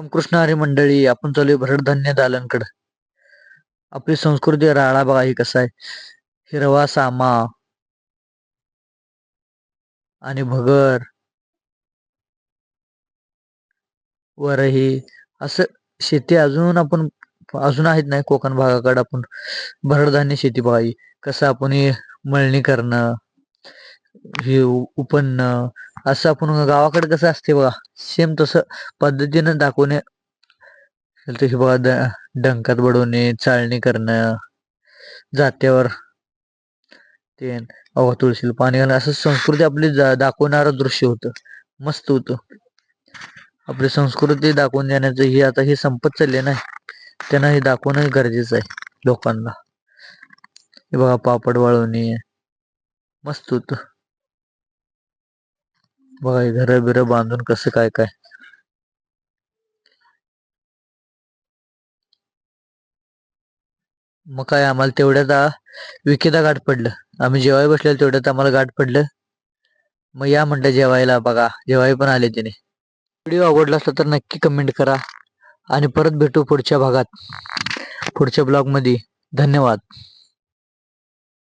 रामकृष्ण हरी मंडळी आपण चालू भरडधान्य दालनकडं. आपली संस्कृती राळा बघा ही कसा आहे. हिरवा सामा आणि भगर वरही असं शेती अजून आपण अजून आहेत नाही कोकण भागाकडे आपण. भरडधान्य शेती बघा कसं आपण मळणी करणं हे उपन्न असं आपण गावाकडे कसं असते बघा सेम तसं पद्धतीनं दाखवणे. तशी बघा डंकात बडवणे चाळणी करणं जात्यावर ते अवा तुळशीला पाणी घालणं असं संस्कृती आपली जा- दाखवणारं दृश्य होतं. मस्त होतं. आपली संस्कृती दाखवून देण्याचं हे आता हे संपत चालले ना. त्यांना हे दाखवणं गरजेचं आहे लोकांना. हे बघा पापड वाळवणे. मस्त होतं. बघा घर बिर बांधून कसं काय काय? मग काय आम्हाला तेवढ्यात विकेदा गाठ पडलं. आम्ही जेवाय बसलेलं तेवढ्यात आम्हाला गाठ पडलं. मग या म्हटलं जेवायला बघा जेवाय पण आले तिने. व्हिडिओ आवडला असला तर नक्की कमेंट करा. आणि परत भेटू पुढच्या भागात पुढच्या ब्लॉगमध्ये. धन्यवाद.